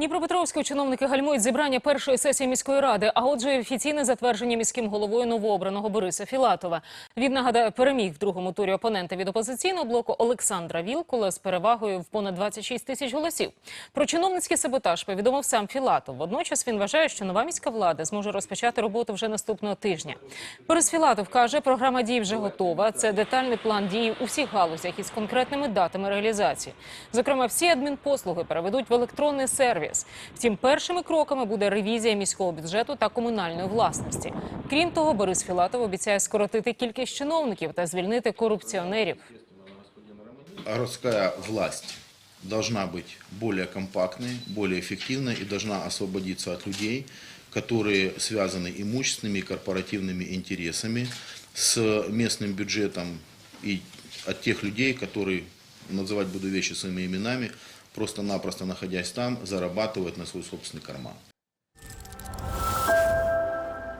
Дніпропетровські чиновники гальмують зібрання першої сесії міської ради, а отже, офіційне затвердження міським головою новообраного Бориса Філатова. Він нагадаю, переміг в другому турі опонента від опозиційного блоку Олександра Вілкула з перевагою в понад 26 тисяч голосів. Про чиновницький саботаж повідомив сам Філатов. Водночас він вважає, що нова міська влада зможе розпочати роботу вже наступного тижня. Борис Філатов каже, програма дій вже готова. Це детальний план дій у всіх галузях із конкретними датами реалізації. Зокрема, всі адмінпослуги переведуть в електронний сервіс. Втім, першими кроками буде ревізія міського бюджету та комунальної власності. Крім того, Борис Філатов обіцяє скоротити кількість чиновників та звільнити корупціонерів. городская власть должна быть более компактной, более эффективной и должна освободиться от людей, которые связаны имущественными и корпоративными интересами с местным бюджетом и от тех людей, которые, называть буду вещи своими именами, просто-напросто находясь там, зарабатывают на свой собственный карман.